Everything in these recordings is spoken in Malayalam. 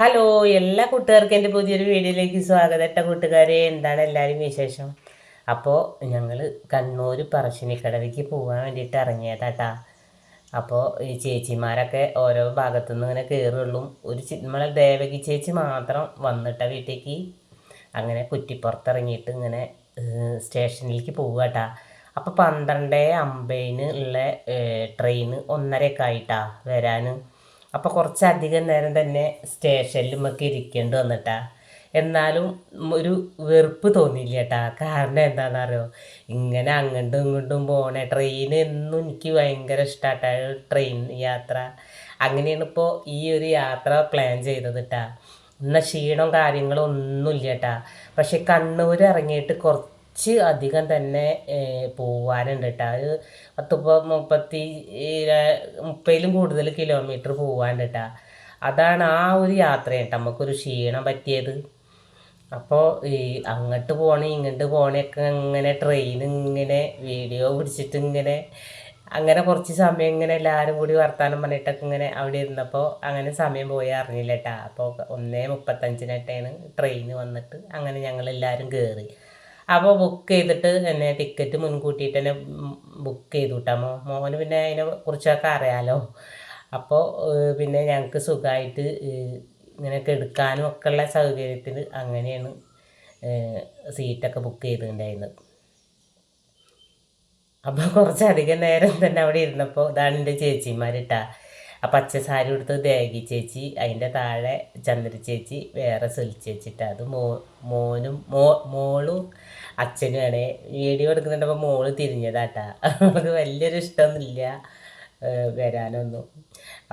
ഹലോ എല്ലാ കൂട്ടുകാർക്കും എന്റെ പുതിയൊരു വീഡിയോയിലേക്ക് സ്വാഗതം. എട്ട കൂട്ടുകാരെ എന്താണ് എല്ലാവരും വിശേഷം? അപ്പോൾ ഞങ്ങൾ കണ്ണൂർ പറശ്ശിനിക്കടവിലേക്ക് പോകാൻ വേണ്ടിയിട്ട് ഇറങ്ങിയതാട്ടാ. അപ്പോൾ ഈ ചേച്ചിമാരൊക്കെ ഓരോ ഭാഗത്തു നിന്ന് ഇങ്ങനെ കയറുള്ളൂ ഒരു നമ്മളെ ദേവകി ചേച്ചി മാത്രം വന്നിട്ട വീട്ടിലേക്ക്. അങ്ങനെ കുറ്റിപ്പുറത്തിറങ്ങിയിട്ട് ഇങ്ങനെ സ്റ്റേഷനിലേക്ക് പോവുകട്ടാ അപ്പോൾ പന്ത്രണ്ട് അമ്പതിന് ഉള്ള ട്രെയിൻ ഒന്നരക്കായിട്ടാ വരാനും. അപ്പോൾ കുറച്ചധികം നേരം തന്നെ സ്റ്റേഷനിൽ നമുക്ക് ഇരിക്കേണ്ടി വന്നിട്ടാ. എന്നാലും ഒരു വെറുപ്പ് തോന്നിയില്ല കേട്ടാ കാരണം എന്താണെന്നറിയോ? ഇങ്ങനെ അങ്ങോട്ടും ഇങ്ങോട്ടും പോണേ. ട്രെയിൻ എന്നും എനിക്ക് ഭയങ്കര ഇഷ്ടമാട്ടാ ട്രെയിൻ യാത്ര. അങ്ങനെയാണ് ഇപ്പോൾ ഈ ഒരു യാത്ര പ്ലാൻ ചെയ്തത് കേട്ടാ എന്നാൽ ക്ഷീണവും കാര്യങ്ങളും ഒന്നുമില്ല കേട്ടാ പക്ഷെ കണ്ണൂർ ഇറങ്ങിയിട്ട് കുറച്ച് അധികം തന്നെ പോവാനുണ്ട് കേട്ടോ അത് പത്ത് മുപ്പത്തി മുപ്പതിലും കൂടുതൽ കിലോമീറ്റർ പോവാനുണ്ട് കേട്ടോ അതാണ് ആ ഒരു യാത്ര കേട്ടോ നമുക്കൊരു ക്ഷീണം പറ്റിയത്. അപ്പോൾ ഈ അങ്ങോട്ട് പോണേ ഇങ്ങോട്ട് പോകണേക്കെ ഇങ്ങനെ ട്രെയിൻ ഇങ്ങനെ വീഡിയോ പിടിച്ചിട്ട് ഇങ്ങനെ അങ്ങനെ കുറച്ച് സമയം ഇങ്ങനെ എല്ലാവരും കൂടി വർത്താനം പറഞ്ഞിട്ടൊക്കെ ഇങ്ങനെ അവിടെ ഇരുന്നപ്പോൾ അങ്ങനെ സമയം പോയി അറിഞ്ഞില്ല കേട്ടാ അപ്പോൾ ഒന്നേ മുപ്പത്തഞ്ചിനായിട്ടാണ് ട്രെയിൻ വന്നിട്ട് അങ്ങനെ ഞങ്ങൾ എല്ലാവരും കയറി അപ്പോൾ ബുക്ക് ചെയ്തിട്ട് എന്നെ ടിക്കറ്റ് മുൻകൂട്ടിയിട്ട് തന്നെ ബുക്ക് ചെയ്തു കേട്ടോ മോ മോന് പിന്നെ അതിനെ കുറിച്ചൊക്കെ അറിയാലോ. അപ്പോൾ പിന്നെ ഞങ്ങൾക്ക് സുഖമായിട്ട് ഇങ്ങനെയൊക്കെ എടുക്കാനും ഒക്കെ ഉള്ള സൗകര്യത്തിൽ അങ്ങനെയാണ് സീറ്റൊക്കെ ബുക്ക് ചെയ്തിട്ടുണ്ടായിരുന്നത്. അപ്പോൾ കുറച്ചധികം നേരം തന്നെ അവിടെ ഇരുന്നപ്പോൾ ഇതാണ് എന്റെ ചേച്ചിമാരിട്ടാ ആ പച്ച സാരി ഉടുത്ത് ദേഗി ചേച്ചി അതിന്റെ താഴെ ചന്ദ്ര ചേച്ചി വേറെ സുൽ ചേച്ചിട്ട് അത് മോ മോനും മോ മോളും അച്ഛനുമാണ് വീഡിയോ എടുക്കുന്നുണ്ടപ്പോൾ മോൾ തിരിഞ്ഞതാട്ടാ. നമുക്ക് വലിയൊരു ഇഷ്ടമൊന്നുമില്ല വരാനൊന്നും.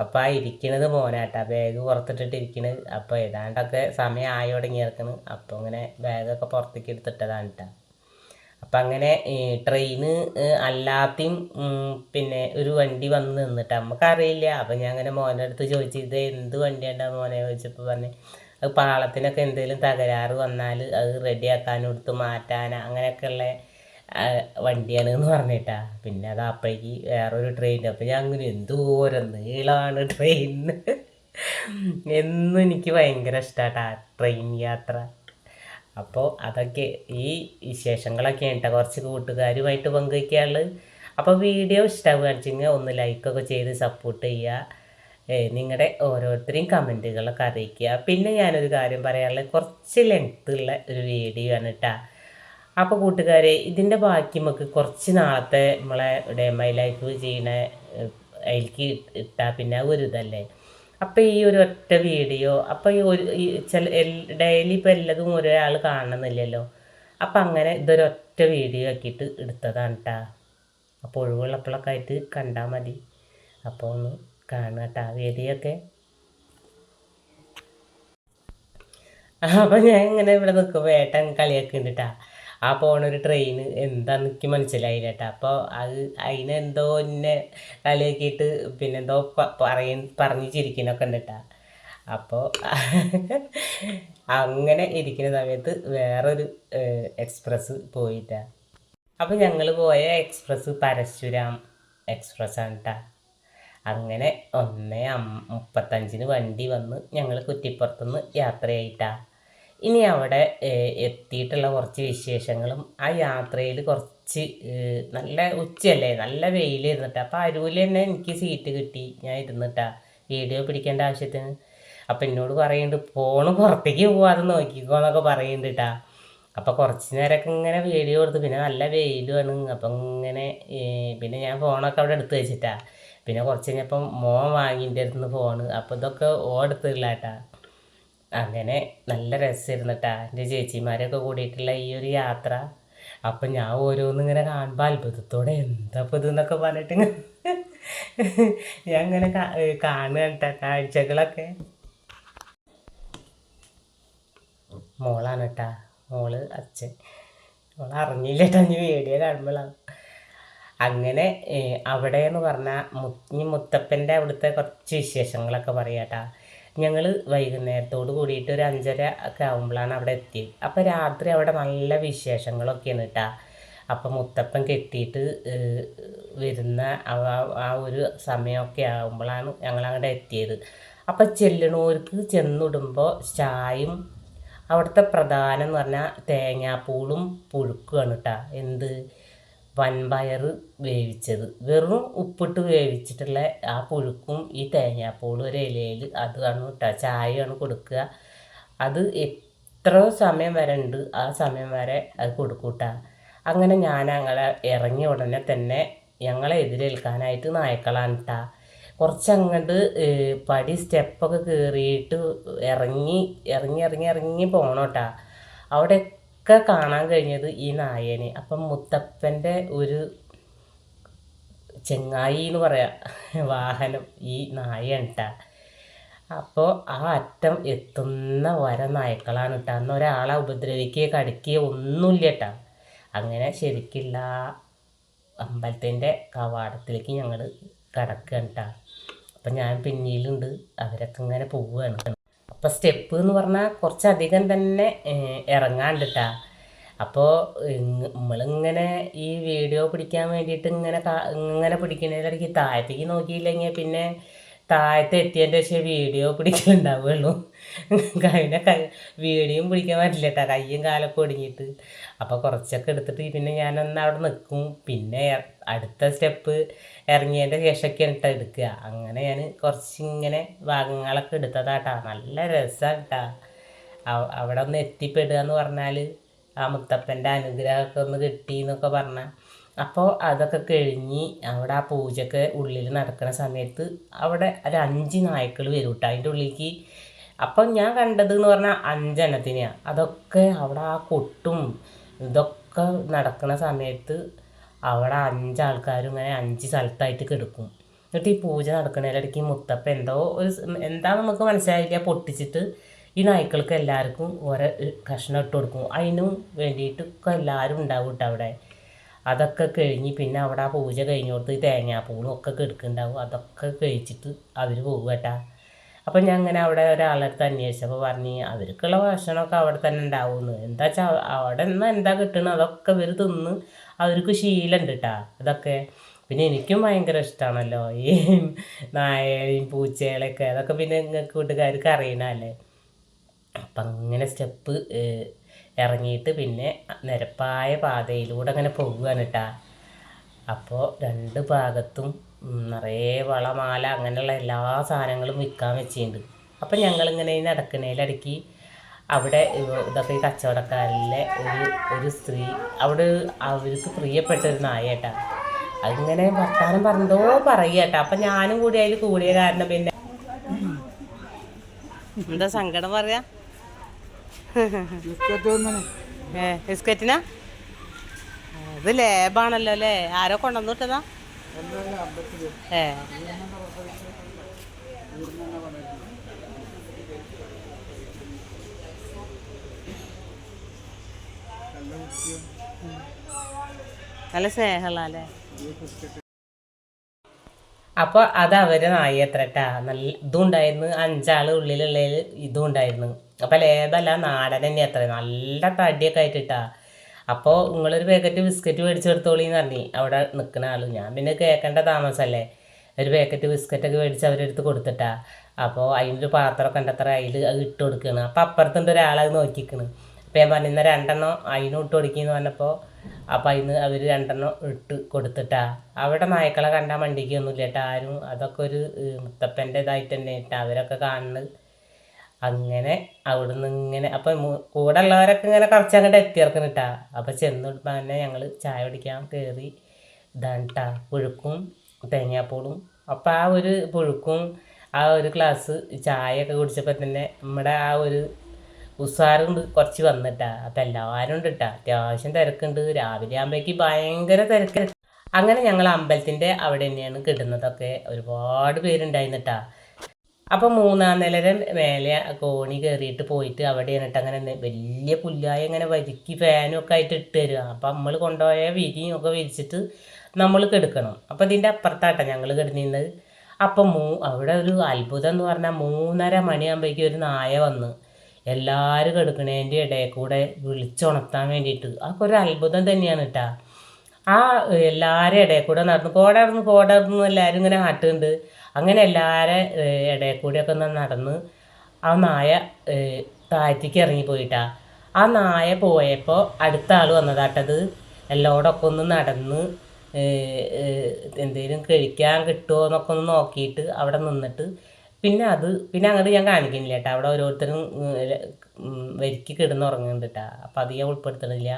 അപ്പം ആ ഇരിക്കണത് മോനാട്ടാ. ബാഗ് പുറത്തിട്ടിട്ട് ഇരിക്കണത് അപ്പോൾ ഏതാണ്ടൊക്കെ സമയം ആയി തുടങ്ങി ഇറക്കണ് അപ്പോൾ ഇങ്ങനെ ബാഗൊക്കെ പുറത്തേക്ക് എടുത്തിട്ടതാണ് കേട്ടോ അപ്പം അങ്ങനെ ട്രെയിന് അല്ലാത്തയും പിന്നെ ഒരു വണ്ടി വന്ന് നിന്നിട്ട് നമുക്കറിയില്ല അപ്പം ഞാൻ അങ്ങനെ മോനെ അടുത്ത് ചോദിച്ചു ഇത് എന്ത് വണ്ടിയാണ്ടാ മോനെ? ചോദിച്ചപ്പോൾ പറഞ്ഞു അത് പാളത്തിനൊക്കെ എന്തെങ്കിലും തകരാറ് വന്നാൽ അത് റെഡിയാക്കാനും എടുത്ത് മാറ്റാൻ അങ്ങനെയൊക്കെയുള്ള വണ്ടിയാണ് എന്ന് പറഞ്ഞിട്ടാ. പിന്നെ അത് അപ്പോഴേക്ക് വേറൊരു ട്രെയിൻ അപ്പം ഞാൻ അങ്ങനെ എന്തോരം നീളമാണ് ട്രെയിനിന് എന്നും എനിക്ക് ഭയങ്കര ഇഷ്ടമാട്ടാ ട്രെയിൻ യാത്ര. അപ്പോൾ അതൊക്കെ ഈ വിശേഷങ്ങളൊക്കെ ഉണ്ട് കുറച്ച് കൂട്ടുകാരുമായിട്ട് പങ്കുവയ്ക്കാറുള്ളത് അപ്പോൾ വീഡിയോ ഇഷ്ടമാണെങ്കിൽ ഒന്ന് ലൈക്കൊക്കെ ചെയ്ത് സപ്പോർട്ട് ചെയ്യുക. നിങ്ങളുടെ ഓരോരുത്തരെയും കമന്റുകളൊക്കെ അറിയിക്കുക. പിന്നെ ഞാനൊരു കാര്യം പറയാനുള്ളത്. കുറച്ച് ലെങ്ത് ഉള്ള ഒരു വീഡിയോ ആണ് കേട്ടോ അപ്പോൾ കൂട്ടുകാരെ ഇതിന്റെ ബാക്കി നമുക്ക് കുറച്ച് നാളത്തെ നമ്മളെ ഡേ മൈ ലൈഫ് ചെയ്യണ അതിലേക്ക് ഇട്ടാൽ പിന്നെ ഒരു ഇതല്ലേ. അപ്പോൾ ഈ ഒരു ഒറ്റ വീഡിയോ അപ്പോൾ ഈ ഒരു ചില ഡെയിലി ഇപ്പോൾ എല്ലാതും ഒരാൾ കാണണമെന്നില്ലല്ലോ അപ്പം അങ്ങനെ ഇതൊരു ഒറ്റ വീഡിയോ ആക്കിയിട്ട് എടുത്തതാണ് കേട്ടോ അപ്പോൾ ഒഴിവുള്ളപ്പോഴൊക്കെ ആയിട്ട് കണ്ടാൽ മതി. അപ്പോൾ ഒന്ന് കാണുക കേട്ടോ വീഡിയോ ഒക്കെ അപ്പം ഞാൻ ഇങ്ങനെ ഇവിടെ നിൽക്കുമ്പോൾ ഏട്ടൻ കളിയൊക്കെ ഉണ്ട് കേട്ടാ ആ പോണൊരു ട്രെയിൻ എന്താന്ന് എനിക്ക് മനസ്സിലായില്ല കേട്ടോ അപ്പോൾ അത് അതിനെന്തോ എന്നെ കളിയാക്കിയിട്ട് പിന്നെന്തോ പറയ പറഞ്ഞ് ചിരിക്കുന്നൊക്കെ ഉണ്ട് അപ്പോൾ അങ്ങനെ ഇരിക്കുന്ന സമയത്ത് വേറൊരു എക്സ്പ്രസ് പോയിട്ടാ. അപ്പോൾ ഞങ്ങൾ പോയ എക്സ്പ്രസ് പരശുരാം എക്സ്പ്രസ് ആണ് കേട്ടോ അങ്ങനെ ഒന്ന് മുപ്പത്തഞ്ചിന് വണ്ടി വന്ന് ഞങ്ങൾ കുറ്റിപ്പുറത്തുനിന്ന് യാത്രയായിട്ടാ. ഇനി അവിടെ എത്തിയിട്ടുള്ള കുറച്ച് വിശേഷങ്ങളും ആ യാത്രയിൽ കുറച്ച് നല്ല ഉച്ചയല്ലേ? നല്ല വെയിലിരുന്നിട്ട് അപ്പോൾ അരൂൽ തന്നെ എനിക്ക് സീറ്റ് കിട്ടി. ഞാൻ ഇരുന്നിട്ടാ. വീഡിയോ പിടിക്കേണ്ട ആവശ്യത്തിന്. അപ്പം എന്നോട് പറയുന്നുണ്ട് ഫോണ് പുറത്തേക്ക് പോവാതെ നോക്കിക്കോ എന്നൊക്കെ പറയുന്നുണ്ട് അപ്പോൾ കുറച്ച് നേരമൊക്കെ ഇങ്ങനെ വീഡിയോ എടുത്ത്. പിന്നെ നല്ല വെയിലുമാണ്. അപ്പം ഇങ്ങനെ പിന്നെ ഞാൻ ഫോണൊക്കെ അവിടെ എടുത്ത് വെച്ചിട്ടാ. പിന്നെ കുറച്ച് കഴിഞ്ഞപ്പം മോൻ വാങ്ങിന്റെ അടുത്ത് ഫോണ്. അപ്പോൾ ഇതൊക്കെ ഓ കേട്ടാ അങ്ങനെ നല്ല രസമായിരുന്നു കേട്ടാ എന്റെ ചേച്ചിമാരൊക്കെ കൂടിയിട്ടുള്ള ഈ ഒരു യാത്ര. അപ്പം ഞാൻ ഓരോന്നും ഇങ്ങനെ കാണുമ്പോൾ അത്ഭുതത്തോടെ എന്താ ഇത് ഇതെന്നൊക്കെ പറഞ്ഞിട്ട് ഞാൻ ഇങ്ങനെ കാണുക കേട്ടാ കാഴ്ചകളൊക്കെ. മോളാണ് കേട്ടാ മോൾ അച്ഛൻ. മോൾ അറിഞ്ഞില്ല കേട്ടോ ഇനി വീഡിയോ കാണുമ്പോഴാണ് അങ്ങനെ അവിടെ എന്ന് പറഞ്ഞാൽ മുത്തി മുത്തപ്പന്റെ അവിടുത്തെ കുറച്ച് വിശേഷങ്ങളൊക്കെ പറയാട്ടാ ഞങ്ങൾ വൈകുന്നേരത്തോട് കൂടിയിട്ട് ഒരു അഞ്ചര ഒക്കെ ആകുമ്പോഴാണ് അവിടെ എത്തിയത്. അപ്പോൾ രാത്രി അവിടെ നല്ല വിശേഷങ്ങളൊക്കെയാണ് കേട്ടാ അപ്പം മുത്തപ്പൻ കെട്ടിയിട്ട് വരുന്ന ആ ഒരു സമയമൊക്കെ ആകുമ്പോഴാണ് അങ്ങോട്ട് എത്തിയത്. അപ്പം ചെല്ലണോർക്ക് ചെന്നിടുമ്പോൾ ചായയും അവിടുത്തെ പ്രധാനം എന്ന് പറഞ്ഞാൽ തേങ്ങാപ്പൂളും പുഴുക്കുമാണ് കേട്ടോ എന്ത്? വൻപയർ വേവിച്ചത്. വെറും ഉപ്പിട്ട് വേവിച്ചിട്ടുള്ള ആ പുഴുക്കും ഈ തേങ്ങാപ്പൂളും ഒരു ഇലയിൽ അതാണ് കേട്ടോ ചായയാണ് കൊടുക്കുക. അത് എത്ര സമയം വരെ ഉണ്ട് ആ സമയം വരെ അത് കൊടുക്കൂട്ട അങ്ങനെ ഞാൻ ഞങ്ങളെ ഇറങ്ങിയ ഉടനെ തന്നെ ഞങ്ങളെ എതിരേൽക്കാനായിട്ട് നായ്ക്കളാണ് കേട്ടാ കുറച്ചങ്ങോട്ട് പടി സ്റ്റെപ്പൊക്കെ കയറിയിട്ട് ഇറങ്ങി ഇറങ്ങി ഇറങ്ങി ഇറങ്ങി പോകണം കേട്ടാ അവിടെയൊക്കെ കാണാൻ കഴിഞ്ഞത് ഈ നായേനെ. അപ്പം മുത്തപ്പന്റെ ഒരു ചെങ്ങായി എന്ന് പറയാം. വാഹനം ഈ നായയാണ് കേട്ടാ അപ്പോൾ ആ അറ്റം എത്തുന്ന വര നായ്ക്കളാണ് കേട്ടോ അന്ന് ഒരാളെ ഉപദ്രവിക്കുകയോ കടിക്കുകയോ ഒന്നുമില്ല കേട്ടോ അങ്ങനെ ശരിക്കില്ല അമ്പലത്തിന്റെ കവാടത്തിലേക്ക് ഞങ്ങൾ കടക്കുകയാണ് കേട്ടോ അപ്പം ഞാൻ പിന്നിലുണ്ട് അവരൊക്കെ ഇങ്ങനെ പോവുകയാണ് അപ്പോൾ സ്റ്റെപ്പ് എന്ന് പറഞ്ഞാൽ കുറച്ചധികം തന്നെ ഇറങ്ങാണ്ടിട്ടാ. അപ്പോൾ നമ്മളിങ്ങനെ ഈ വീഡിയോ പിടിക്കാൻ വേണ്ടിയിട്ട് ഇങ്ങനെ ഇങ്ങനെ പിടിക്കുന്നതിലിടയ്ക്ക് താഴത്തേക്ക് നോക്കിയില്ലെങ്കിൽ പിന്നെ താഴത്ത് എത്തിയതിന്റെ ശേഷം വീഡിയോ പിടിക്കലുണ്ടാവുള്ളൂ കഴിഞ്ഞ കൈ വീഡിയോയും പിടിക്കാൻ പറ്റില്ല കേട്ടോ കയ്യും കാലൊക്കെ ഒടുങ്ങിയിട്ട് അപ്പോൾ കുറച്ചൊക്കെ എടുത്തിട്ട് പിന്നെ ഞാനൊന്ന് അവിടെ നിൽക്കും. പിന്നെ അടുത്ത സ്റ്റെപ്പ് ഇറങ്ങിയതിന്റെ ശേഷമൊക്കെയാണ് കേട്ടോ എടുക്കുക. അങ്ങനെ ഞാൻ കുറച്ചിങ്ങനെ ഭാഗങ്ങളൊക്കെ എടുത്തതാട്ടാ നല്ല രസമാണ് കേട്ടോ അവിടെ ഒന്ന് എത്തിപ്പെടുക എന്ന് പറഞ്ഞാൽ ആ മുത്തപ്പന്റെ അനുഗ്രഹമൊക്കെ ഒന്ന് കിട്ടി എന്നൊക്കെ പറഞ്ഞാൽ അപ്പോൾ അതൊക്കെ കഴിഞ്ഞ് അവിടെ ആ പൂജയൊക്കെ ഉള്ളിൽ നടക്കുന്ന സമയത്ത് അവിടെ ഒരു അഞ്ച് നായ്ക്കൾ വരും കേട്ടോ അതിന്റെ ഉള്ളിലേക്ക്. അപ്പം ഞാൻ കണ്ടത് എന്ന് പറഞ്ഞാൽ അഞ്ചെണ്ണത്തിനെയാണ് അതൊക്കെ അവിടെ ആ കൊട്ടും ഇതൊക്കെ നടക്കുന്ന സമയത്ത് അവിടെ അഞ്ചാൾക്കാരും ഇങ്ങനെ അഞ്ച് സ്ഥലത്തായിട്ട് കിടക്കും. എന്നിട്ട് ഈ പൂജ നടക്കുന്നതിലിടയ്ക്ക് ഈ മുത്തപ്പ എന്തോ ഒരു എന്താ നമുക്ക് മനസ്സിലായില്ല. പൊട്ടിച്ചിട്ട് ഈ നായ്ക്കൾക്ക് എല്ലാവർക്കും ഓരോ കഷ്ണം ഇട്ട് കൊടുക്കും. അതിനും വേണ്ടിയിട്ടൊക്കെ എല്ലാവരും ഉണ്ടാവും കേട്ടോ അവിടെ. അതൊക്കെ കഴിഞ്ഞ് പിന്നെ അവിടെ ആ പൂജ കഴിഞ്ഞോടത്ത് തേങ്ങാപ്പൂളും ഒക്കെ കെടുക്കുന്നുണ്ടാവും. അതൊക്കെ കഴിച്ചിട്ട് അവർ പോകും കേട്ടാ. അപ്പം ഞാൻ അങ്ങനെ അവിടെ ഒരാളടുത്ത് അന്വേഷിച്ചപ്പോൾ പറഞ്ഞ് അവർക്കുള്ള ഭക്ഷണമൊക്കെ അവിടെ തന്നെ ഉണ്ടാവുമെന്ന്. എന്താ വെച്ചാൽ അവിടെ നിന്ന് എന്താ കിട്ടണത് അതൊക്കെ ഇവർ തിന്ന് അവർക്ക് ശീലമുണ്ട് കേട്ടാ ഇതൊക്കെ പിന്നെ എനിക്കും ഭയങ്കര ഇഷ്ടമാണല്ലോ ഈ നായയും പൂച്ചകളൊക്കെ അതൊക്കെ പിന്നെ നിങ്ങൾക്ക് കൂട്ടുകാർക്ക് അറിയണല്ലേ അപ്പം അങ്ങനെ സ്റ്റെപ്പ് ഇറങ്ങിയിട്ട് പിന്നെ നിരപ്പായ പാതയിലൂടെ അങ്ങനെ പോകുകയാണ് കേട്ടാ. അപ്പോൾ രണ്ട് ഭാഗത്തും നിറയെ വളമാല അങ്ങനെയുള്ള എല്ലാ സാധനങ്ങളും വിൽക്കാൻ വെച്ചിട്ടുണ്ട്. അപ്പം ഞങ്ങളിങ്ങനെ ഈ നടക്കണേലിടയ്ക്ക് അവിടെ ഇതൊക്കെ ഈ കച്ചവടക്കാരിലെ ഒരു ഒരു സ്ത്രീ അവിടെ അവർക്ക് പ്രിയപ്പെട്ട ഒരു നായ കേട്ടാ. അതിങ്ങനെ വർത്താനം പറഞ്ഞോ പറയട്ടാ അപ്പം ഞാനും കൂടി അതിൽ കൂടിയ കാരണം പിന്നെ എന്താ സങ്കടം പറയാ? ബിസ്ക്കറ്റിനാ? ഇത് ലേബാണല്ലോ അല്ലേ? ആരോ കൊണ്ടുവന്നു വിട്ടതാ? ഏ. നല്ല സ്നേഹമുള്ള അല്ലേ? അപ്പോൾ അത് അവരെ നായി എത്ര കേട്ടാ നല്ല ഇതുണ്ടായിരുന്നു അഞ്ചാൾ ഉള്ളിലുള്ളതിൽ ഇതും ഉണ്ടായിരുന്നു അപ്പോൾ ലേബല്ല നാടൻ തന്നെ അത്ര. നല്ല തടിയൊക്കെ ആയിട്ടിട്ടാ. അപ്പോൾ നിങ്ങളൊരു പാക്കറ്റ് ബിസ്ക്കറ്റ് മേടിച്ച് കൊടുത്തോളിന്ന് പറഞ്ഞു അവിടെ നിൽക്കുന്ന ആളും. ഞാൻ പിന്നെ കേൾക്കേണ്ട താമസമല്ലേ ഒരു പാക്കറ്റ് ബിസ്ക്കറ്റൊക്കെ മേടിച്ച് അവരെടുത്ത് കൊടുത്തിട്ടാ. അപ്പോൾ അതിന്റെ പാത്രമൊക്കെ ഉണ്ടത്ര അതിൽ അത് ഇട്ട് കൊടുക്കുകയാണ് അപ്പോൾ അപ്പുറത്തുണ്ട് ഒരാളത് നോക്കിക്കണ്. അപ്പോൾ ഞാൻ പറഞ്ഞു രണ്ടെണ്ണം അതിനും ഇട്ട് കൊടുക്കുന്നു പറഞ്ഞപ്പോൾ അപ്പോൾ അതിന് അവർ രണ്ടെണ്ണം ഇട്ട് കൊടുത്തിട്ടാ. അവിടെ നായ്ക്കളെ കണ്ടാൽ മണ്ടിക്കൊന്നുമില്ല കേട്ടോ. ആരും അതൊക്കെ ഒരു മുത്തപ്പന്റെ ഇതായിട്ട് തന്നെ ഇട്ടാ അവരൊക്കെ കാണുന്നത് അങ്ങനെ അവിടുന്ന് ഇങ്ങനെ അപ്പം കൂടെ ഉള്ളവരൊക്കെ ഇങ്ങനെ കുറച്ച് അങ്ങോട്ട് എത്തിയിറക്കണം കേട്ടാ അപ്പം ചെന്ന് തന്നെ ഞങ്ങൾ ചായ കുടിക്കാൻ കയറി ഇതാണ് കേട്ടാ പുഴുക്കും തേങ്ങാപ്പൂളും. അപ്പം ആ ഒരു പുഴുക്കും ആ ഒരു ഗ്ലാസ് ചായയൊക്കെ കുടിച്ചപ്പോൾ തന്നെ നമ്മുടെ ആ ഒരു ഉസാറും കുറച്ച് വന്നിട്ടാ അപ്പം എല്ലാവരും ഉണ്ട് കേട്ടാ അത്യാവശ്യം തിരക്കുണ്ട്. രാവിലെ ആകുമ്പോഴേക്ക് ഭയങ്കര തിരക്ക്. അങ്ങനെ ഞങ്ങൾ അമ്പലത്തിന്റെ അവിടെ തന്നെയാണ് കിട്ടുന്നതൊക്കെ ഒരുപാട് പേരുണ്ടായിരുന്നിട്ടാ അപ്പം മൂന്നാം നിലയുടെ മേലെ കോണി കയറിയിട്ട് പോയിട്ട് അവിടെ എന്നിട്ട് അങ്ങനെ വലിയ പുല്ലായി അങ്ങനെ വരിക്ക് ഫാനും ഒക്കെ ആയിട്ട് ഇട്ട് തരിക. അപ്പം നമ്മൾ കൊണ്ടുപോയ വിരിയും ഒക്കെ വിരിച്ചിട്ട് നമ്മൾ കെടുക്കണം. അപ്പം ഇതിന്റെ അപ്പുറത്താട്ടോ ഞങ്ങൾ കിടന്നിരുന്നത്. അപ്പം മൂ അവിടെ ഒരു അത്ഭുതം എന്ന് പറഞ്ഞാൽ മൂന്നര മണിയാകുമ്പോഴേക്കും ഒരു നായ വന്ന് എല്ലാവരും കെടുക്കണേന്റെ ഇടയിൽ കൂടെ വിളിച്ചുണർത്താൻ വേണ്ടിയിട്ട്. അതൊക്കെ ഒരു അത്ഭുതം തന്നെയാണ് കേട്ടോ ആ എല്ലാവരും ഇടയിൽ കൂടെ നടന്നു കോടർന്ന് കോടർന്ന് എല്ലാവരും ഇങ്ങനെ ആട്ടുന്നുണ്ട്. അങ്ങനെ എല്ലാവരെ ഇടയിൽ കൂടിയൊക്കെ ഒന്ന് നടന്ന് ആ നായ താഴ്ത്തിക്ക് ഇറങ്ങിപ്പോയിട്ടാ ആ നായ പോയപ്പോൾ അടുത്ത ആൾ വന്നതാട്ടത് എല്ലാവരോടൊക്കെ ഒന്ന് നടന്ന് എന്തെങ്കിലും കഴിക്കാൻ കിട്ടുമോ എന്നൊക്കെ ഒന്ന് നോക്കിയിട്ട് അവിടെ നിന്നിട്ട് പിന്നെ അത് പിന്നെ അങ്ങോട്ട് ഞാൻ കാണിക്കുന്നില്ല കേട്ടോ അവിടെ ഓരോരുത്തരും വരിക്ക് കിടന്നുറങ്ങുന്നുണ്ട് കേട്ടോ അപ്പം അത് ഞാൻ ഉൾപ്പെടുത്തണില്ല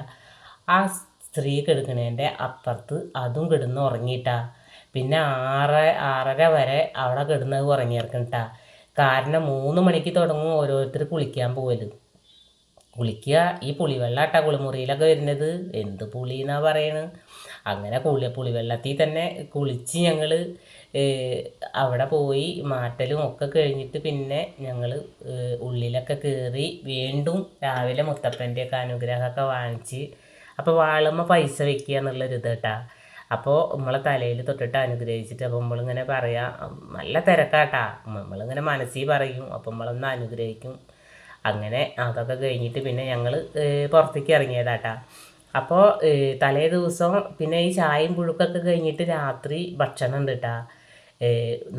ആ സ്ത്രീ കിടക്കണേന്റെ അപ്പുറത്ത് അതും കിടന്ന് പിന്നെ ആറ് ആറര വരെ അവിടെ കിടന്ന് ഉറങ്ങിയിറക്കണിട്ടാ കാരണം മൂന്ന് മണിക്ക് തുടങ്ങും ഓരോരുത്തർ കുളിക്കാൻ പോകൽ കുളിക്കുക ഈ പുളിവെള്ളാട്ടാ കുളിമുറിയിലൊക്കെ വരുന്നത്. എന്ത് പുളി എന്നാ പറയണത് അങ്ങനെ കുളി പുളിവെള്ളത്തിൽ തന്നെ കുളിച്ച് ഞങ്ങൾ അവിടെ പോയി മാറ്റലും ഒക്കെ കഴിഞ്ഞിട്ട് പിന്നെ ഞങ്ങൾ ഉള്ളിലൊക്കെ കയറി വീണ്ടും രാവിലെ മുത്തപ്പന്റെയൊക്കെ അനുഗ്രഹമൊക്കെ വാങ്ങിച്ച് അപ്പോൾ വാളുമ്മ പൈസ വെക്കുക എന്നുള്ളൊരു ഇത് കേട്ടാ അപ്പോൾ നമ്മളെ തലയിൽ തൊട്ടിട്ട് അനുഗ്രഹിച്ചിട്ട് അപ്പോൾ നമ്മളിങ്ങനെ പറയാം നല്ല തിരക്കാട്ടാ. നമ്മളിങ്ങനെ മനസ്സിൽ പറയും അപ്പോൾ നമ്മളൊന്ന് അനുഗ്രഹിക്കും. അങ്ങനെ അതൊക്കെ കഴിഞ്ഞിട്ട് പിന്നെ ഞങ്ങൾ പുറത്തേക്ക് ഇറങ്ങിയതാട്ടാ. അപ്പോൾ തലേ ദിവസം പിന്നെ ഈ ചായയും പുഴുക്കൊക്കെ കഴിഞ്ഞിട്ട് രാത്രി ഭക്ഷണം ഉണ്ട് കേട്ടാ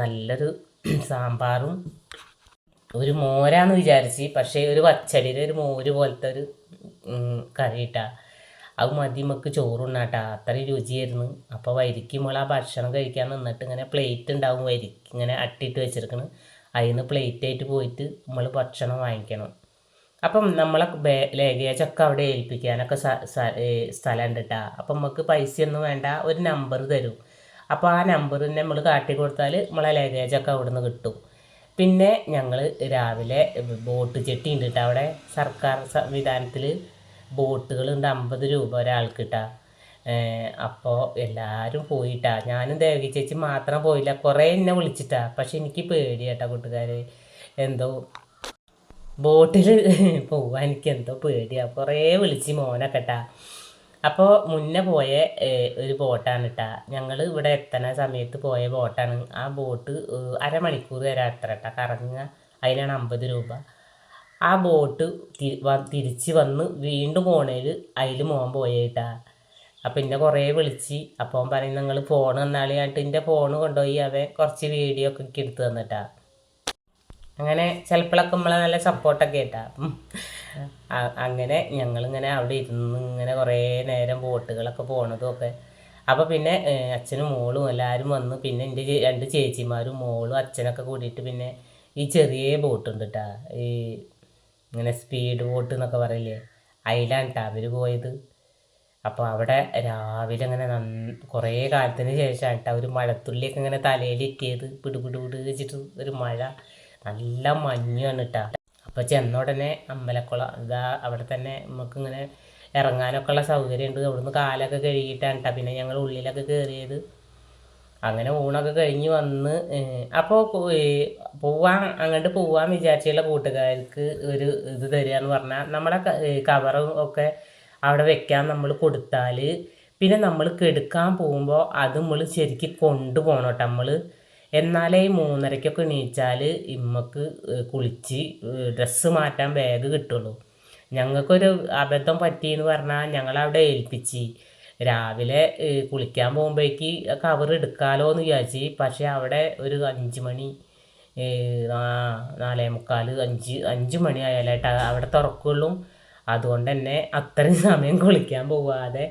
നല്ലൊരു സാമ്പാറും ഒരു മോരാന്ന് വിചാരിച്ച് പക്ഷേ ഒരു പച്ചടിയിൽ ഒരു മോര് പോലത്തെ ഒരു കറി ഇട്ടാ അത് മതി നമുക്ക് ചോറുണ്ണാട്ടാ. അത്രയും രുചിയായിരുന്നു. അപ്പോൾ വരിക്ക് നമ്മൾ ആ ഭക്ഷണം കഴിക്കാൻ നിന്നിട്ട് ഇങ്ങനെ പ്ലേറ്റ് ഉണ്ടാവും വരിക്ക് ഇങ്ങനെ അട്ടിട്ട് വെച്ചിരിക്കണ്. അതിൽ നിന്ന് പ്ലേറ്റ് ആയിട്ട് പോയിട്ട് നമ്മൾ ഭക്ഷണം വാങ്ങിക്കണം. അപ്പം നമ്മളെ ബേ ലഗേജൊക്കെ അവിടെ ഏൽപ്പിക്കാനൊക്കെ സ്ഥലം ഉണ്ട് കേട്ടോ അപ്പം നമുക്ക് പൈസയൊന്നും വേണ്ട ഒരു നമ്പർ തരും. അപ്പോൾ ആ നമ്പർ നമ്മൾ കാട്ടി കൊടുത്താൽ നമ്മളെ ലഗേജൊക്കെ അവിടെ നിന്ന് കിട്ടും. പിന്നെ ഞങ്ങൾ രാവിലെ ബോട്ട് ചെട്ടി ഉണ്ട് കേട്ടോ അവിടെ സർക്കാർ സംവിധാനത്തിൽ ബോട്ടുകളുണ്ട് അമ്പത് രൂപ ഒരാൾക്ക് കിട്ടാ അപ്പോൾ എല്ലാവരും പോയിട്ടാ. ഞാനും ദേവകി ചേച്ചി മാത്രം പോയില്ല. കുറേ എന്നെ വിളിച്ചിട്ടാ. പക്ഷെ എനിക്ക് പേടിയാട്ടാ കൂട്ടുകാരെ. എന്തോ ബോട്ടിൽ പോവാൻ എനിക്ക് എന്തോ പേടിയാ. കുറേ വിളിച്ച് മോനൊക്കെ ട്ടാ അപ്പോൾ മുന്നേ പോയ ഒരു ബോട്ടാണ് കേട്ടാ ഞങ്ങൾ ഇവിടെ എത്തണ സമയത്ത് പോയ ബോട്ടാണ്. ആ ബോട്ട് അരമണിക്കൂർ വരെ അത്ര കേട്ടാ കറങ്ങുക. അതിനാണ് അമ്പത് രൂപ. ആ ബോട്ട് തിരിച്ച് വന്ന് വീണ്ടും പോണേൽ അതിൽ മോൻ പോയേട്ടാ. അപ്പം എന്നെ കുറേ വിളിച്ച് അപ്പം പറയും നിങ്ങൾ ഫോൺ തന്നാളിയായിട്ട് എന്റെ ഫോൺ കൊണ്ടുപോയി അവൻ കുറച്ച് വീഡിയോ ഒക്കെ എടുത്ത് തന്നിട്ടാ. അങ്ങനെ ചിലപ്പോഴൊക്കെ നമ്മളെ നല്ല സപ്പോർട്ടൊക്കെ ആയിട്ടാ. അങ്ങനെ ഞങ്ങളിങ്ങനെ അവിടെ ഇരുന്ന് ഇങ്ങനെ കുറേ നേരം ബോട്ടുകളൊക്കെ പോണതും ഒക്കെ. അപ്പോൾ പിന്നെ അച്ഛനും മോളും എല്ലാവരും വന്ന് പിന്നെ എന്റെ രണ്ട് ചേച്ചിമാരും മോളും അച്ഛനൊക്കെ കൂടിയിട്ട് പിന്നെ ഈ ചെറിയ ബോട്ടുണ്ട് കേട്ടാ ഈ ഇങ്ങനെ സ്പീഡ് ബോട്ട് എന്നൊക്കെ പറയില്ലേ? അതിലാണ് കേട്ടോ അവർ പോയത്. അപ്പോൾ അവിടെ രാവിലെ അങ്ങനെ നന്ന കുറേ കാലത്തിന് ശേഷമാണ് കേട്ടോ ഒരു മഴത്തുള്ളിയൊക്കെ ഇങ്ങനെ തലയിലെത്തിയത് പിടുപിടു പിടുപിടുപിട് വെച്ചിട്ട് ഒരു മഴ. നല്ല മഞ്ഞാണ് കേട്ടോ. അപ്പോൾ ചെന്ന ഉടനെ അമ്പലക്കുള ഇതാ അവിടെ തന്നെ നമുക്കിങ്ങനെ ഇറങ്ങാനൊക്കെ ഉള്ള സൗകര്യമുണ്ട്. അവിടുന്ന് കാലൊക്കെ കഴുകിയിട്ടാണ് കേട്ടോ. പിന്നെ ഞങ്ങൾ ഉള്ളിലൊക്കെ കയറിയത് അങ്ങനെ ഊണൊക്കെ കഴിഞ്ഞ് വന്ന് അപ്പോൾ പോവാൻ അങ്ങോട്ട് പോവാൻ വിചാരിച്ചുള്ള കൂട്ടുകാർക്ക് ഒരു ഇത് തരിക എന്ന് പറഞ്ഞാൽ നമ്മുടെ കവറും ഒക്കെ അവിടെ വെക്കാൻ നമ്മൾ കൊടുത്താൽ പിന്നെ നമ്മൾ കെടുക്കാൻ പോകുമ്പോൾ അത് നമ്മൾ ശരിക്ക് കൊണ്ടുപോകണം കേട്ടോ നമ്മൾ എന്നാലേ ഈ മൂന്നരയ്ക്കൊക്കെ എണീച്ചാൽ ഇമ്മക്ക് കുളിച്ച് ഡ്രസ്സ് മാറ്റാൻ ബാഗ് കിട്ടുള്ളൂ. ഞങ്ങൾക്കൊരു അബദ്ധം പറ്റിയെന്ന് പറഞ്ഞാൽ ഞങ്ങളവിടെ ഏൽപ്പിച്ച്. രാവിലെ കുളിക്കാൻ പോകുമ്പോഴേക്ക് കവർ എടുക്കാമല്ലോ എന്ന് വിചാരിച്ച്. പക്ഷേ അവിടെ ഒരു അഞ്ച് മണി നാലേ മുക്കാൽ അഞ്ച് അഞ്ച് മണി ആയാലായിട്ട് അവിടെ തുറക്കുള്ളൂ. അതുകൊണ്ട് തന്നെ അത്രയും സമയം കുളിക്കാൻ പോവാതെ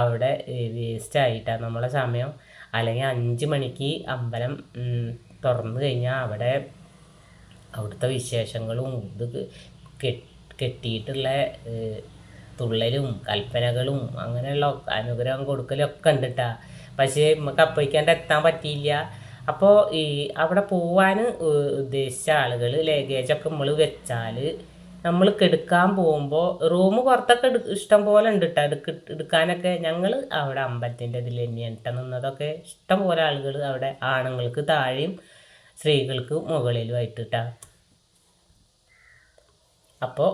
അവിടെ വേസ്റ്റ് ആയിട്ടാണ് നമ്മളെ സമയം. അല്ലെങ്കിൽ അഞ്ച് മണിക്ക് അമ്പലം തുറന്നു കഴിഞ്ഞാൽ അവിടെ അവിടുത്തെ വിശേഷങ്ങളും ഇത് കെട്ടിയിട്ടുള്ള തുള്ളലും കൽപ്പനകളും അങ്ങനെയുള്ള അനുഗ്രഹം കൊടുക്കലും ഒക്കെ ഉണ്ട് കേട്ടോ പക്ഷേ നമുക്ക് അപ്പോയിക്കാണ്ട് എത്താൻ പറ്റിയില്ല. അപ്പോൾ ഈ അവിടെ പോവാൻ ഉദ്ദേശിച്ച ആളുകൾ ലഗേജൊക്കെ നമ്മൾ വെച്ചാൽ നമ്മൾ കെടുക്കാൻ പോകുമ്പോൾ റൂം പുറത്തൊക്കെ ഇഷ്ടം പോലെ ഉണ്ട് കേട്ടോ എടുക്ക എടുക്കാനൊക്കെ ഞങ്ങൾ അവിടെ അമ്പലത്തിന്റെ ഇതിൽ തന്നെയാണ് നിന്നതൊക്കെ ഇഷ്ടം പോലെ ആളുകൾ അവിടെ ആണുങ്ങൾക്ക് താഴെയും സ്ത്രീകൾക്ക് മുകളിലുമായിട്ട് കേട്ടോ അപ്പോൾ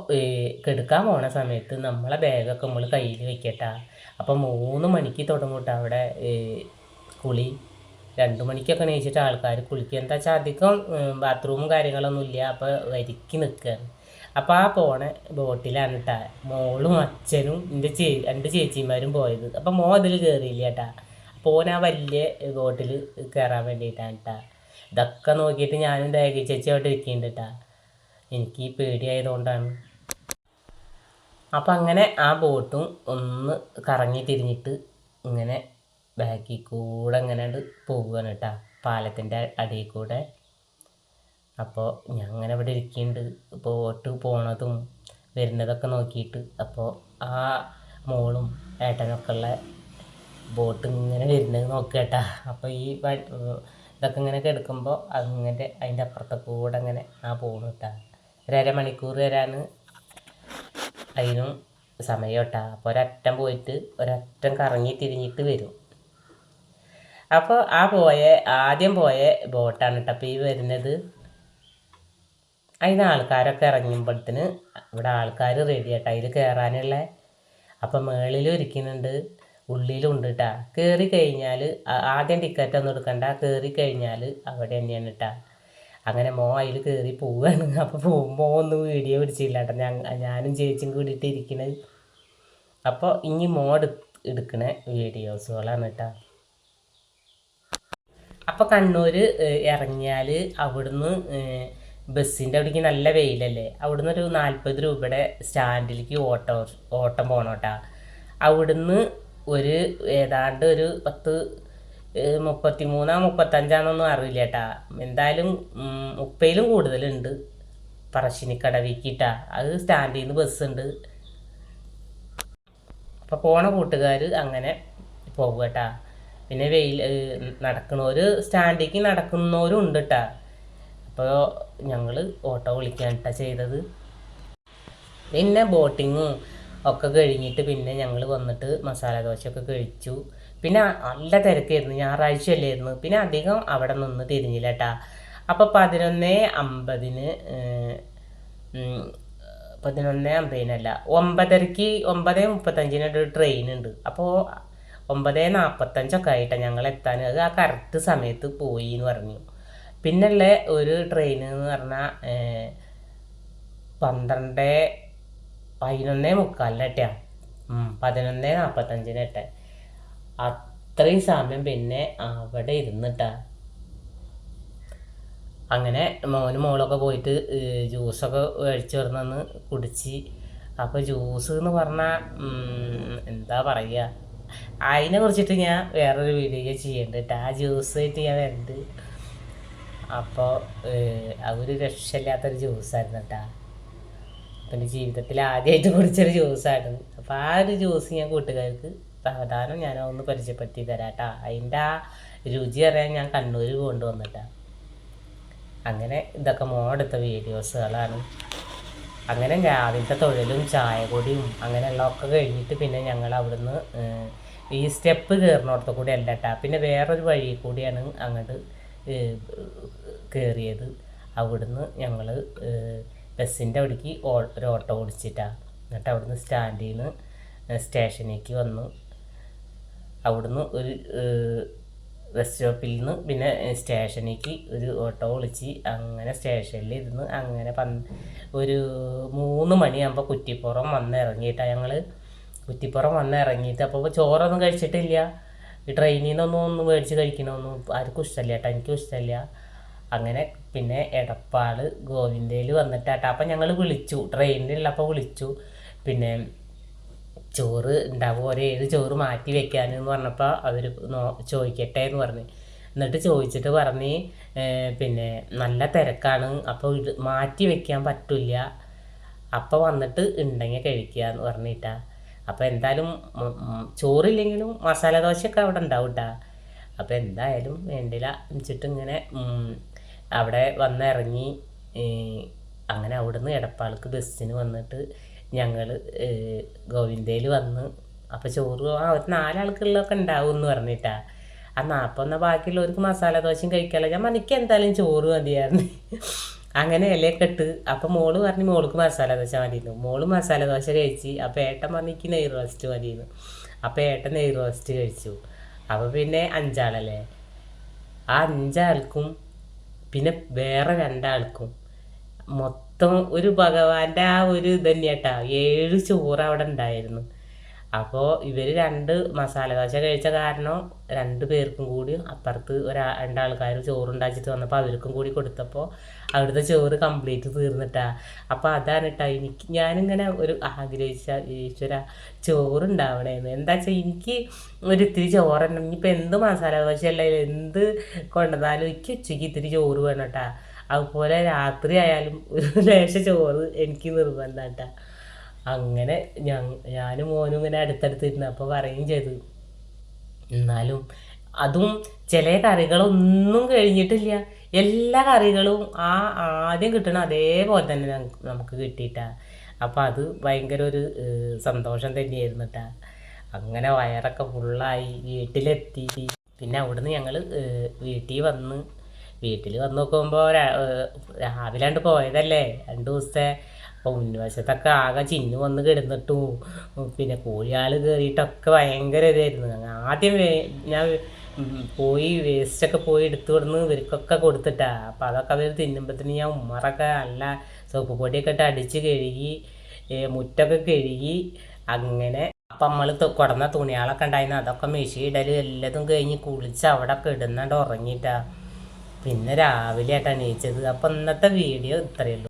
കെടുക്കാൻ പോണ സമയത്ത് നമ്മളെ ബാഗൊക്കെ നമ്മൾ കയ്യിൽ വെക്കട്ടാ. അപ്പോൾ മൂന്ന് മണിക്ക് തുടങ്ങൂട്ട അവിടെ കുളി. രണ്ട് മണിക്കൊക്കെ എണീച്ചിട്ട് ആൾക്കാർ കുളിക്കുക എന്താ വെച്ചാൽ അധികം ബാത്റൂമും കാര്യങ്ങളൊന്നും ഇല്ല. അപ്പോൾ വരിക്ക് നിൽക്കുകയാണ് അപ്പോൾ ആ പോണ ബോട്ടിലാണ് കേട്ടാ മോളും അച്ഛനും എന്റെ ചേ രണ്ട് ചേച്ചിമാരും പോയത്. അപ്പോൾ മോ അതിൽ കയറിയില്ല കേട്ടാ അപ്പോൾ ഓൻ ആ വലിയ ബോട്ടിൽ കയറാൻ വേണ്ടിയിട്ടാണ് കേട്ടാ ഇതൊക്കെ നോക്കിയിട്ട് ഞാനും ദേഹി ചേച്ചി അവിടെ ഇരിക്കുന്നുണ്ട് കേട്ടാ എനിക്ക് ഈ പേടിയായതുകൊണ്ടാണ്. അപ്പം അങ്ങനെ ആ ബോട്ടും ഒന്ന് കറങ്ങി തിരിഞ്ഞിട്ട് ഇങ്ങനെ ബാക്കിൽ കൂടെ ഇങ്ങനെ പോവുകയാണ് കേട്ടോ പാലത്തിന്റെ അടിയിൽ കൂടെ. അപ്പോൾ ഞാൻ അങ്ങനെ ഇവിടെ ഇരിക്കുന്നുണ്ട് ബോട്ട് പോണതും വരുന്നതൊക്കെ നോക്കിയിട്ട് അപ്പോൾ ആ മോളും ഏട്ടനൊക്കെ ഉള്ള ബോട്ട് ഇങ്ങനെ വരുന്നത് നോക്കുക കേട്ടാ. അപ്പോൾ ഈ ഇതൊക്കെ ഇങ്ങനെ കിടക്കുമ്പോൾ അങ്ങനെ അതിന്റെ അപ്പുറത്തെ കൂടെ അങ്ങനെ ആ പോകുന്നു കേട്ടാ. ഒരു മണിക്കൂർ വരാൻ അതിനും സമയം കേട്ടാ അപ്പോൾ ഒരറ്റം പോയിട്ട് ഒരറ്റം കറങ്ങി തിരിഞ്ഞിട്ട് വരും. അപ്പൊ ആ പോയ ആദ്യം പോയ ബോട്ടാണ് കേട്ടോ അപ്പോൾ ഈ വരുന്നത് അതിന് ആൾക്കാരൊക്കെ ഇറങ്ങുമ്പോഴത്തേന് ഇവിടെ ആൾക്കാർ റെഡി ആട്ടോ. അതിൽ കയറാനുള്ള അപ്പം മേളിലും ഇരിക്കുന്നുണ്ട് ഉള്ളിലും ഉണ്ട് കേട്ടാ കയറി കഴിഞ്ഞാൽ ആദ്യം ടിക്കറ്റ് ഒന്നും എടുക്കണ്ട. കയറി കഴിഞ്ഞാൽ അവിടെ തന്നെയാണ് കേട്ടാ അങ്ങനെ മോ അതിൽ കയറി പോവുകയാണ് അപ്പോൾ പോകുമ്പോൾ ഒന്നും വീഡിയോ പിടിച്ചില്ല കേട്ടോ ഞാൻ ഞാനും ചേച്ചിയും കൂടിയിട്ട് ഇരിക്കണത് അപ്പോൾ ഇനി മോ എടു എടുക്കണ വീഡിയോസുകളാണ് കേട്ടോ. അപ്പോൾ കണ്ണൂർ ഇറങ്ങിയാൽ അവിടുന്ന് ബസ്സിന്റെ അവിടേക്ക് നല്ല വെയിലല്ലേ? അവിടുന്ന് ഒരു നാൽപ്പത് രൂപയുടെ സ്റ്റാൻഡിലേക്ക് ഓട്ടോ ഓട്ടം പോകണം കേട്ടോ അവിടുന്ന് ഒരു ഏതാണ്ട് ഒരു പത്ത് മുപ്പത്തി മൂന്നാ മുപ്പത്തഞ്ചാന്നൊന്നും അറിയില്ല കേട്ടാ എന്തായാലും ഉം, മുപ്പതിലും കൂടുതലുണ്ട്. പറശ്ശിനിക്കടവിക്കിട്ടാ അത് സ്റ്റാൻഡിൽ നിന്ന് ബസ്സുണ്ട്. അപ്പോൾ പോണ കൂട്ടുകാർ അങ്ങനെ പോകുക കേട്ടാ പിന്നെ വെയിൽ നടക്കുന്നവർ സ്റ്റാൻഡിലേക്ക് നടക്കുന്നവരും ഉണ്ട് കേട്ടാ അപ്പോൾ ഞങ്ങൾ ഓട്ടോ വിളിക്കാൻ കേട്ടാ ചെയ്തത്. പിന്നെ ബോട്ടിങ്ങും ഒക്കെ കഴിഞ്ഞിട്ട് പിന്നെ ഞങ്ങൾ വന്നിട്ട് മസാല ദോശയൊക്കെ കഴിച്ചു. പിന്നെ നല്ല തിരക്കായിരുന്നു ഞായറാഴ്ച അല്ലായിരുന്നു പിന്നെ അധികം അവിടെ നിന്ന് തിരിഞ്ഞില്ല കേട്ടാ അപ്പോൾ പതിനൊന്ന് അമ്പതിന് പതിനൊന്ന് അമ്പതിനല്ല ഒമ്പതരയ്ക്ക് ഒമ്പത് മുപ്പത്തഞ്ചിന് ഒരു ട്രെയിൻ ഉണ്ട്. അപ്പോൾ ഒമ്പത് നാൽപ്പത്തഞ്ചൊക്കെ ആയിട്ടാണ് ഞങ്ങൾ എത്താൻ അത് ആ കറക്റ്റ് സമയത്ത് പോയി എന്ന് പറഞ്ഞു. പിന്നുള്ള ഒരു ട്രെയിൻ എന്ന് പറഞ്ഞാൽ പന്ത്രണ്ട് പതിനൊന്നേ പതിനൊന്ന് നാൽപ്പത്തഞ്ചിന് നാൽപ്പത്തഞ്ചിനെട്ടെ അത്രയും സമയം പിന്നെ അവിടെ ഇരുന്നിട്ടാ. അങ്ങനെ മോനും മോളൊക്കെ പോയിട്ട് ജ്യൂസൊക്കെ മേടിച്ച് വരുന്നെന്ന് കുടിച്ച്. അപ്പോൾ ജ്യൂസ് എന്ന് പറഞ്ഞാൽ എന്താ പറയുക അതിനെ കുറിച്ചിട്ട് ഞാൻ വേറൊരു വീഡിയോ ചെയ്യേണ്ടിട്ട് ആ ജ്യൂസ് ആയിട്ട് ഞാൻ വരുന്നുണ്ട് അപ്പോൾ അതൊരു രക്ഷയില്ലാത്തൊരു ജ്യൂസായിരുന്നു കേട്ടാ എന്റെ ജീവിതത്തിൽ ആദ്യമായിട്ട് കുടിച്ചൊരു ജ്യൂസായിരുന്നു അപ്പോൾ ആ ഒരു ജ്യൂസ് ഞാൻ കൂട്ടുകാർക്ക് സാവധാനം ഞാൻ ഒന്ന് പരിചയപ്പെടുത്തി തരാം കേട്ടോ അതിന്റെ ആ രുചി അറിയാൻ ഞാൻ കണ്ണൂർ കൊണ്ടുവന്നിട്ട. അങ്ങനെ ഇതൊക്കെ മോടെടുത്ത വീഡിയോസുകളാണ്. അങ്ങനെ രാവിലത്തെ തൊഴിലും ചായ അങ്ങനെയുള്ള ഒക്കെ കഴിഞ്ഞിട്ട് പിന്നെ ഞങ്ങൾ അവിടുന്ന് ഈ സ്റ്റെപ്പ് കയറുന്നിടത്ത് കൂടി അല്ല കേട്ടാ പിന്നെ വേറൊരു വഴി കൂടിയാണ് അങ്ങോട്ട് കയറിയത് അവിടുന്ന് ഞങ്ങൾ ബസ്സിന്റെ അവിടേക്ക് ഓ- ഒരു ഓട്ടോ ഓടിച്ചിട്ടാണ് എന്നിട്ട് അവിടുന്ന് സ്റ്റാൻഡിൽ നിന്ന് സ്റ്റേഷനിലേക്ക് വന്നു. അവിടുന്ന് ഒരു ബസ് സ്റ്റോപ്പിൽ നിന്ന് പിന്നെ സ്റ്റേഷനിലേക്ക് ഒരു ഓട്ടോ വിളിച്ച് അങ്ങനെ സ്റ്റേഷനിൽ ഇരുന്ന് അങ്ങനെ പന് ഒരു മൂന്ന് മണിയാകുമ്പോൾ കുറ്റിപ്പുറം വന്ന് ഇറങ്ങിയിട്ടാണ് ഞങ്ങൾ കുറ്റിപ്പുറം വന്ന് ഇറങ്ങിയിട്ട് അപ്പോൾ ചോറൊന്നും കഴിച്ചിട്ടില്ല. ഈ ട്രെയിനിൽ നിന്നൊന്നും ഒന്നും മേടിച്ച് കഴിക്കണമൊന്നും ആർക്കും ഇഷ്ടമല്ല കേട്ടോ എനിക്കും ഇഷ്ടമല്ല അങ്ങനെ പിന്നെ എടപ്പാൾ ഗോവിന്ദയിൽ വന്നിട്ടാട്ടോ. അപ്പം ഞങ്ങൾ വിളിച്ചു. ട്രെയിനിലുള്ളപ്പോൾ വിളിച്ചു. പിന്നെ ചോറ് ഉണ്ടാവും. ഒരു ഏഴ് ചോറ് മാറ്റി വെക്കാനെന്ന് പറഞ്ഞപ്പോൾ അവർ നോ ചോദിക്കട്ടെ എന്ന് പറഞ്ഞു. എന്നിട്ട് ചോദിച്ചിട്ട് പറഞ്ഞ് പിന്നെ നല്ല തിരക്കാണ് അപ്പോൾ ഇത് മാറ്റി വെക്കാൻ പറ്റില്ല. അപ്പോൾ വന്നിട്ട് ഉണ്ടെങ്കിൽ കഴിക്കുക എന്ന് പറഞ്ഞിട്ടാ. അപ്പോൾ എന്തായാലും ചോറില്ലെങ്കിലും മസാല ദോശയൊക്കെ അവിടെ ഉണ്ടാവും കേട്ടാ അപ്പോൾ എന്തായാലും വേണ്ടില്ല. വെച്ചിട്ട് ഇങ്ങനെ അവിടെ വന്നിറങ്ങി അങ്ങനെ അവിടുന്ന് എടപ്പാൾക്ക് ബസ്സിന് വന്നിട്ട് ഞങ്ങൾ ഗോവിന്ദയിൽ വന്ന് അപ്പോൾ ചോറ് ആ ഒരു നാലാൾക്കുള്ളതൊക്കെ ഉണ്ടാവും എന്ന് പറഞ്ഞിട്ടാ. ആ നാൽപ്പത് എന്നാൽ ബാക്കിയുള്ളവർക്ക് മസാല ദോശയും കഴിക്കാമല്ലോ ഞാൻ എനിക്ക് എന്തായാലും ചോറ് മതിയായിരുന്നു. അങ്ങനെ ഇലയൊക്കെ ഇട്ട് അപ്പം മോൾ പറഞ്ഞു മോൾക്ക് മസാല ദോശ മതിയിരുന്നു മോൾ മസാല ദോശ കഴിച്ച് അപ്പം ഏട്ടൻ പറഞ്ഞു എനിക്ക് നെയ് റോസ്റ്റ് മതിയെന്ന്. അപ്പം ഏട്ടൻ നെയ് റോസ്റ്റ് കഴിച്ചു. അപ്പോൾ പിന്നെ അഞ്ചാളല്ലേ? ആ അഞ്ചാൾക്കും പിന്നെ വേറെ രണ്ടാൾക്കും മൊത്തം ഒരു ഭഗവാന്റെ ആ ഒരു ഇത് തന്നെയാട്ടാ ഏഴ് ചോറ് അവിടെ ഉണ്ടായിരുന്നു. അപ്പോൾ ഇവർ രണ്ട് മസാല ദോശ കഴിച്ച കാരണം രണ്ട് പേർക്കും കൂടി അപ്പുറത്ത് ഒരാ രണ്ടാൾക്കാർ ചോറുണ്ടാച്ചിട്ട് വന്നപ്പോൾ അവർക്കും കൂടി കൊടുത്തപ്പോൾ അവിടുത്തെ ചോറ് കംപ്ലീറ്റ് തീർന്നിട്ടാ. അപ്പോൾ അതാണ് കേട്ടോ എനിക്ക് ഞാനിങ്ങനെ ഒരു ആഗ്രഹിച്ച ഈശ്വര ചോറുണ്ടാവണേന്ന്. എന്താ വെച്ചാൽ എനിക്ക് ഒരു ഇത്തിരി ചോറ് തന്നെ ഇനിയിപ്പോൾ എന്ത് മസാല ദോശ അല്ലെങ്കിൽ എന്ത് കൊണ്ടുവന്നാലും എനിക്ക് ഉച്ചയ്ക്ക് ഇത്തിരി ചോറ് വേണം കേട്ടാ അതുപോലെ രാത്രി ആയാലും ഒരു ലേശ ചോറ് എനിക്ക് നിർബന്ധം കേട്ടാ അങ്ങനെ ഞാൻ ഞാനും മോനും ഇങ്ങനെ അടുത്തടുത്തിരുന്നു അപ്പോൾ പറയുകയും ചെയ്തു. എന്നാലും അതും ചില കറികളൊന്നും കഴിഞ്ഞിട്ടില്ല. എല്ലാ കറികളും ആ ആദ്യം കിട്ടണ അതേപോലെ തന്നെ നമുക്ക് കിട്ടിയിട്ടാ. അപ്പോൾ അത് ഭയങ്കര ഒരു സന്തോഷം തന്നെയായിരുന്നു കേട്ടാ അങ്ങനെ വയറൊക്കെ ഫുള്ളായി വീട്ടിലെത്തി. പിന്നെ അവിടുന്ന് ഞങ്ങൾ വീട്ടിൽ വന്ന് വീട്ടിൽ വന്ന് നോക്കുമ്പോൾ രാവിലെ കണ്ട് പോയതല്ലേ. രണ്ട് ദിവസത്തെ അപ്പോൾ മുൻവശത്തൊക്കെ ആകെ ചിന്നു വന്ന് കിടന്നിട്ടു. പിന്നെ കോഴിയാൾ കയറിയിട്ടൊക്കെ ഭയങ്കര ഇതായിരുന്നു. ആദ്യം ഞാൻ പോയി വേസ്റ്റൊക്കെ പോയി എടുത്തു കൊടുന്ന് ഇവർക്കൊക്കെ കൊടുത്തിട്ടാ. അപ്പം അതൊക്കെ അവർ തിന്നുമ്പോഴത്തേന് ഞാൻ ഉമ്മറൊക്കെ നല്ല സോപ്പ് പൊടിയൊക്കെ ഇട്ട് അടിച്ച് കഴുകി മുറ്റൊക്കെ കഴുകി അങ്ങനെ അപ്പം നമ്മൾ കുടന്ന തുണികളൊക്കെ ഉണ്ടായിരുന്നു. അതൊക്കെ മെഷീൻ ഇടൽ എല്ലാതും കഴിഞ്ഞ് കുളിച്ച് അവിടെ ഒക്കെ ഇടുന്നുണ്ട് ഉറങ്ങിയിട്ടാ പിന്നെ രാവിലെ ആയിട്ടാണ് എണീച്ചത് അപ്പം ഇന്നത്തെ വീഡിയോ ഇത്രയേ ഉള്ളൂ.